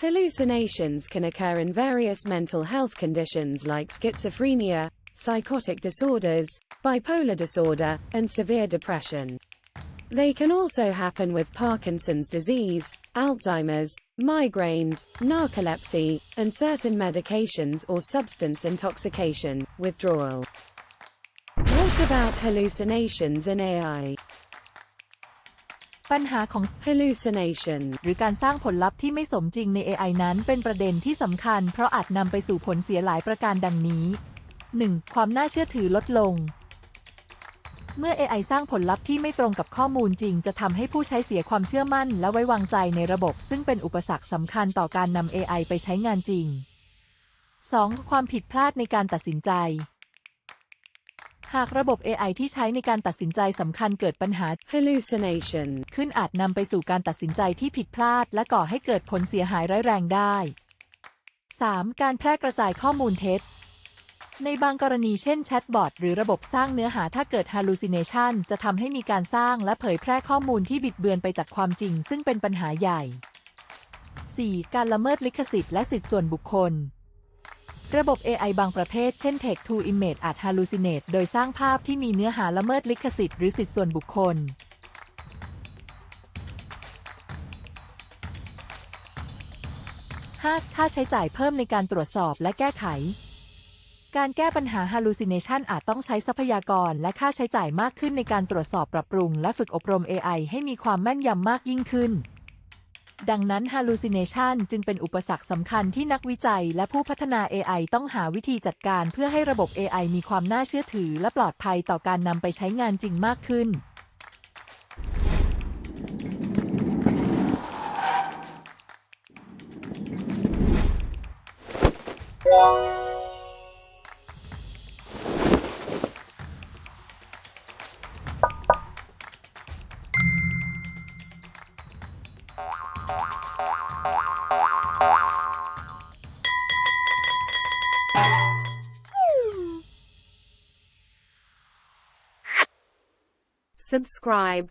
Hallucinations can occur in various mental health conditions like schizophrenia, psychotic disorders, bipolar disorder, and severe depression. They can also happen with Parkinson's disease, Alzheimer's, migraines, narcolepsy, and certain medications or substance intoxication, withdrawal. What about hallucinations in AI? ปัญหาของ Hallucination. หรือการสร้างผลลัพธ์ที่ไม่สมจริงใน AI นั้นเป็นประเด็นที่สำคัญ เพราะอาจนำไปสู่ผลเสียหลายประการดังนี้ 1. ความน่าเชื่อถือลดลง เมื่อ AI สร้างผลลัพธ์ที่ไม่ตรงกับข้อมูลจริง จะทำให้ผู้ใช้เสียความเชื่อมั่น และไว้วางใจในระบบ ซึ่งเป็นอุปสรรคสำคัญต่อการนำ AI ไปใช้งานจริง 2. ความผิดพลาดในการตัดสินใจ หากระบบ AI ที่ใช้ในการตัดสินใจสำคัญเกิดปัญหา Hallucination. ขึ้นอาจนำไปสู่การตัดสินใจที่ผิดพลาด และก่อให้เกิดผลเสียหายร้ายแรงได้ 3. การแพร่กระจายข้อมูลเท็จ ในบางกรณีเช่นแชทบอทหรือระบบสร้างเนื้อหาถ้าเกิด hallucination จะทำให้มีการสร้างและเผยแพร่ข้อมูลที่บิดเบือนไปจากความจริง ซึ่งเป็นปัญหาใหญ่ 4. การละเมิดลิขสิทธิ์และสิทธิส่วนบุคคล ระบบ AI บางประเภท เช่น Text to Image อาจ hallucinate โดยสร้างภาพที่มีเนื้อหาละเมิดลิขสิทธิ์หรือสิทธิส่วนบุคคล 5. ค่าใช้จ่ายเพิ่มในการตรวจสอบและแก้ไข การแก้ปัญหา hallucination อาจต้องใช้ทรัพยากรและค่าใช้จ่ายมากขึ้นในการตรวจสอบปรับปรุง และฝึกอบรม AI ให้มีความแม่นยำมากยิ่งขึ้น ดังนั้น hallucination จึงเป็นอุปสรรคสำคัญที่นักวิจัยและผู้พัฒนา AI ต้องหาวิธีจัดการเพื่อให้ระบบ AI มีความน่าเชื่อถือ และปลอดภัยต่อการนำไปใช้งานจริงมากขึ้น Subscribe.